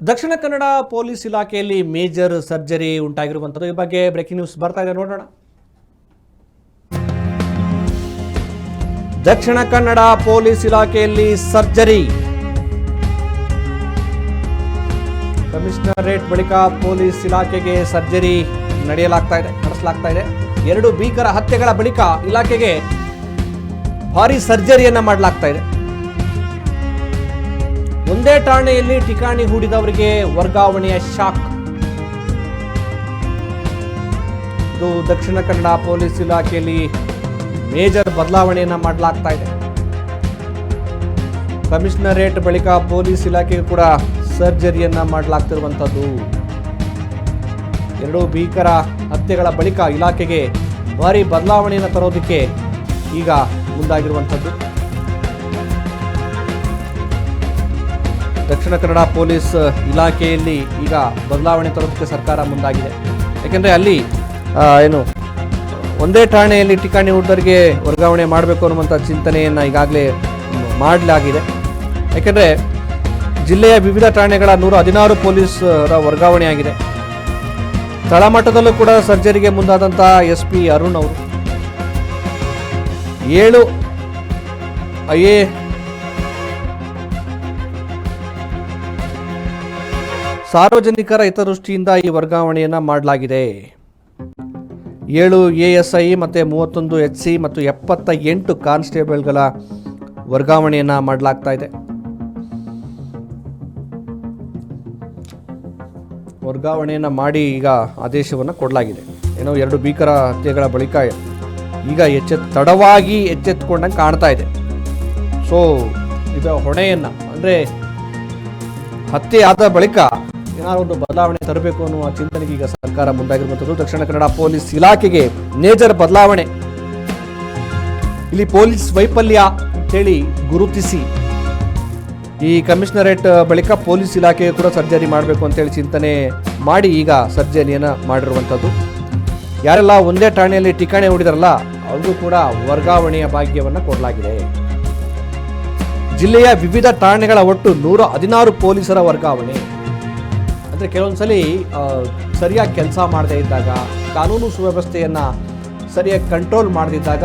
ದಕ್ಷಿಣ Kannada police ಇಲಾಖೆಯಲ್ಲಿ major surgery ಉಂಟಾಗಿರುವಂಥದ್ದು. ಈ ಬಗ್ಗೆ ಬ್ರೇಕಿಂಗ್ ನ್ಯೂಸ್ ಬರ್ತಾ ಇದೆ, ನೋಡೋಣ. ದಕ್ಷಿಣ ಕನ್ನಡ ಪೊಲೀಸ್ ಇಲಾಖೆಯಲ್ಲಿ ಸರ್ಜರಿ. ಕಮಿಷನರೇಟ್ ಬಳಿಕ ಪೊಲೀಸ್ ಇಲಾಖೆಗೆ ಸರ್ಜರಿ ನಡೆಯಲಾಗ್ತಾ ಇದೆ, ನಡೆಸಲಾಗ್ತಾ ಇದೆ. ಎರಡು ಭೀಕರ ಹತ್ಯೆಗಳ ಬಳಿಕ ಇಲಾಖೆಗೆ ಭಾರಿ ಸರ್ಜರಿಯನ್ನ ಮಾಡಲಾಗ್ತಾ ಇದೆ. ಒಂದೇ ಠಾಣೆಯಲ್ಲಿ ಠಿಕಾಣಿ ಹೂಡಿದವರಿಗೆ ವರ್ಗಾವಣೆಯ ಶಾಕ್. ಇದು ದಕ್ಷಿಣ ಕನ್ನಡ ಪೊಲೀಸ್ ಇಲಾಖೆಯಲ್ಲಿ ಮೇಜರ್ ಬದಲಾವಣೆಯನ್ನ ಮಾಡಲಾಗ್ತಾ ಇದೆ. ಕಮಿಷನರೇಟ್ ಬಳಿಕ ಪೊಲೀಸ್ ಇಲಾಖೆಗೆ ಕೂಡ ಸರ್ಜರಿಯನ್ನ ಮಾಡಲಾಗ್ತಿರುವಂಥದ್ದು. ಎರಡು ಭೀಕರ ಹತ್ಯೆಗಳ ಬಳಿಕ ಇಲಾಖೆಗೆ ಭಾರಿ ಬದಲಾವಣೆಯನ್ನು ತರೋದಕ್ಕೆ ಈಗ ಮುಂದಾಗಿರುವಂಥದ್ದು. ದಕ್ಷಿಣ ಕನ್ನಡ ಪೊಲೀಸ್ ಇಲಾಖೆಯಲ್ಲಿ ಈಗ ಬದಲಾವಣೆ ತರೋದಕ್ಕೆ ಸರ್ಕಾರ ಮುಂದಾಗಿದೆ. ಯಾಕೆಂದರೆ ಅಲ್ಲಿ ಏನು, ಒಂದೇ ಠಾಣೆಯಲ್ಲಿ ಠಿಕಾಣಿ ಹುಡುಗರಿಗೆ ವರ್ಗಾವಣೆ ಮಾಡಬೇಕು ಅನ್ನುವಂಥ ಚಿಂತನೆಯನ್ನು ಈಗಾಗಲೇ ಮಾಡಲಾಗಿದೆ. ಯಾಕೆಂದರೆ ಜಿಲ್ಲೆಯ ವಿವಿಧ ಠಾಣೆಗಳ ನೂರ ಹದಿನಾರು ಪೊಲೀಸರ ವರ್ಗಾವಣೆಯಾಗಿದೆ ತಳಮಟ್ಟದಲ್ಲೂ ಕೂಡ ಸರ್ಜರಿಗೆ ಮುಂದಾದಂಥ ಎಸ್ ಪಿ ಅರುಣ್ ಅವರು. ಏಳು ಐ ಎ ಸಾರ್ವಜನಿಕರ ಹಿತದೃಷ್ಟಿಯಿಂದ ಈ ವರ್ಗಾವಣೆಯನ್ನು ಮಾಡಲಾಗಿದೆ. ಏಳು ಎ ಎಸ್ ಐ ಮತ್ತು ಮೂವತ್ತೊಂದು ಎಚ್ ಸಿ ಮತ್ತು ಎಪ್ಪತ್ತ ಎಂಟು ಕಾನ್ಸ್ಟೇಬಲ್ಗಳ ವರ್ಗಾವಣೆಯನ್ನು ಮಾಡಲಾಗ್ತಾ ಇದೆ. ವರ್ಗಾವಣೆಯನ್ನು ಮಾಡಿ ಈಗ ಆದೇಶವನ್ನು ಕೊಡಲಾಗಿದೆ. ಏನೋ ಎರಡು ಭೀಕರ ಹತ್ಯೆಗಳ ಬಳಿಕ ಈಗ ಎಚ್ಚೆತ್, ತಡವಾಗಿ ಎಚ್ಚೆತ್ತುಕೊಂಡಂಗೆ ಕಾಣ್ತಾ ಇದೆ. ಸೊ ಇದರ ಹೊಣೆಯನ್ನು ಅಂದರೆ ಹತ್ಯೆ ಆದ ಬಳಿಕ ಏನಾದ್ರು ಒಂದು ಬದಲಾವಣೆ ತರಬೇಕು ಅನ್ನುವ ಚಿಂತನೆಗೆ ಈಗ ಸರ್ಕಾರ ಮುಂದಾಗಿರುವಂಥದ್ದು. ದಕ್ಷಿಣ ಕನ್ನಡ ಪೊಲೀಸ್ ಇಲಾಖೆಗೆ ಮೇಜರ್ ಬದಲಾವಣೆ. ಇಲ್ಲಿ ಪೊಲೀಸ್ ವೈಫಲ್ಯ ಅಂತೇಳಿ ಗುರುತಿಸಿ. ಈ ಕಮಿಷನರೇಟ್ ಬಳಿಕ ಪೊಲೀಸ್ ಇಲಾಖೆಗೆ ಕೂಡ ಸರ್ಜರಿ ಮಾಡಬೇಕು ಅಂತೇಳಿ ಚಿಂತನೆ ಮಾಡಿ ಈಗ ಸರ್ಜರಿಯನ್ನು ಮಾಡಿರುವಂಥದ್ದು. ಯಾರೆಲ್ಲ ಒಂದೇ ಠಾಣೆಯಲ್ಲಿ ಠಿಕಾಣೆ ಹೂಡಿದಾರಲ್ಲ ಅವ್ರಿಗೂ ಕೂಡ ವರ್ಗಾವಣೆಯ ಭಾಗ್ಯವನ್ನು ಕೊಡಲಾಗಿದೆ. ಜಿಲ್ಲೆಯ ವಿವಿಧ ಠಾಣೆಗಳ ಒಟ್ಟು ನೂರ ಹದಿನಾರು ಪೊಲೀಸರ ವರ್ಗಾವಣೆ. ಅಂದರೆ ಕೆಲವೊಂದು ಸಲ ಸರಿಯಾಗಿ ಕೆಲಸ ಮಾಡದೇ ಇದ್ದಾಗ, ಕಾನೂನು ಸುವ್ಯವಸ್ಥೆಯನ್ನು ಸರಿಯಾಗಿ ಕಂಟ್ರೋಲ್ ಮಾಡದಿದ್ದಾಗ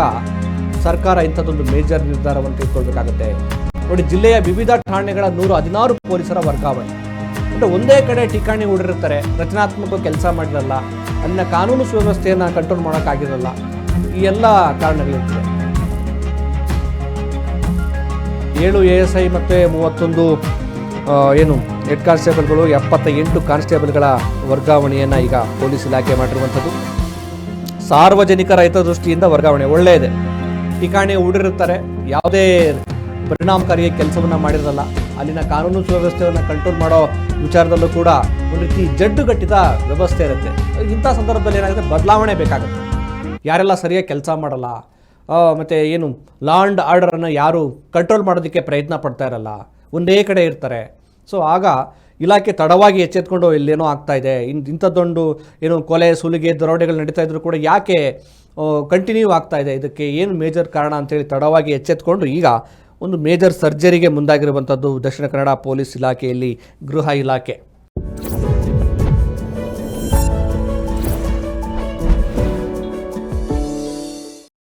ಸರ್ಕಾರ ಇಂಥದ್ದೊಂದು ಮೇಜರ್ ನಿರ್ಧಾರವನ್ನು ತೆಗೆದುಕೊಳ್ಬೇಕಾಗುತ್ತೆ. ನೋಡಿ, ಜಿಲ್ಲೆಯ ವಿವಿಧ ಠಾಣೆಗಳ ನೂರ ಹದಿನಾರು ಪೊಲೀಸರ ವರ್ಗಾವಣೆ. ಅಂದರೆ ಒಂದೇ ಕಡೆ ಠಿಕಾಣಿ ಹೂಡಿರ್ತಾರೆ ರಚನಾತ್ಮಕ ಕೆಲಸ ಮಾಡಿರಲ್ಲ, ಅಲ್ಲಿನ ಕಾನೂನು ಸುವ್ಯವಸ್ಥೆಯನ್ನು ಕಂಟ್ರೋಲ್ ಮಾಡೋಕ್ಕಾಗಿರಲ್ಲ, ಈ ಎಲ್ಲ ಕಾರಣಗಳಿರ್ತದೆ. ಏಳು ಎ ಎಸ್ ಐ ಮತ್ತು ಮೂವತ್ತೊಂದು ಏನು? ಹೆಡ್ ಕಾನ್ಸ್ಟೇಬಲ್ಗಳು ಎಪ್ಪತ್ತ ಎಂಟು ಕಾನ್ಸ್ಟೇಬಲ್ಗಳ ವರ್ಗಾವಣೆಯನ್ನು ಈಗ ಪೊಲೀಸ್ ಇಲಾಖೆ ಮಾಡಿರುವಂಥದ್ದು. ರೈತ ದೃಷ್ಟಿಯಿಂದ ವರ್ಗಾವಣೆ ಒಳ್ಳೆಯದೆ. ಠಿಕಾಣಿ ಹೂಡಿರುತ್ತಾರೆ ಯಾವುದೇ ಪರಿಣಾಮಕಾರಿ ಕೆಲಸವನ್ನು ಮಾಡಿರಲ್ಲ. ಅಲ್ಲಿನ ಕಾನೂನು ಸುವ್ಯವಸ್ಥೆಯನ್ನು ಕಂಟ್ರೋಲ್ ಮಾಡೋ ವಿಚಾರದಲ್ಲೂ ಕೂಡ ಒಂದು ರೀತಿ ಜಡ್ಡುಗಟ್ಟಿದ ವ್ಯವಸ್ಥೆ ಇರುತ್ತೆ. ಇಂಥ ಸಂದರ್ಭದಲ್ಲಿ ಏನಾಗುತ್ತೆ? ಬದಲಾವಣೆ ಬೇಕಾಗುತ್ತೆ. ಯಾರೆಲ್ಲ ಸರಿಯಾಗಿ ಕೆಲಸ ಮಾಡಲ್ಲ ಮತ್ತೆ ಏನು ಲಾ ಆ್ಯಂಡ್ ಆರ್ಡರನ್ನು ಯಾರು ಕಂಟ್ರೋಲ್ ಮಾಡೋದಕ್ಕೆ ಪ್ರಯತ್ನ ಪಡ್ತಾ ಇರಲ್ಲ, ಒಂದೇ ಕಡೆ ಇರ್ತಾರೆ. ಸೊ ಆಗ ಇಲಾಖೆ ತಡವಾಗಿ ಎಚ್ಚೆತ್ಕೊಂಡು ಇಲ್ಲೇನೋ ಆಗ್ತಾ ಇದೆ. ಇನ್, ಇಂಥದ್ದೊಂದು ಏನು ಕೊಲೆ, ಸುಲಿಗೆ, ದರೋಡೆಗಳು ನಡೀತಾ ಇದ್ರು ಕೂಡ ಯಾಕೆ ಕಂಟಿನ್ಯೂ ಆಗ್ತಾ ಇದೆ? ಇದಕ್ಕೆ ಏನು ಮೇಜರ್ ಕಾರಣ ಅಂತೇಳಿ ತಡವಾಗಿ ಎಚ್ಚೆತ್ಕೊಂಡು ಈಗ ಒಂದು ಮೇಜರ್ ಸರ್ಜರಿಗೆ ಮುಂದಾಗಿರುವಂಥದ್ದು ದಕ್ಷಿಣ ಕನ್ನಡ ಪೊಲೀಸ್ ಇಲಾಖೆಯಲ್ಲಿ ಗೃಹ ಇಲಾಖೆ.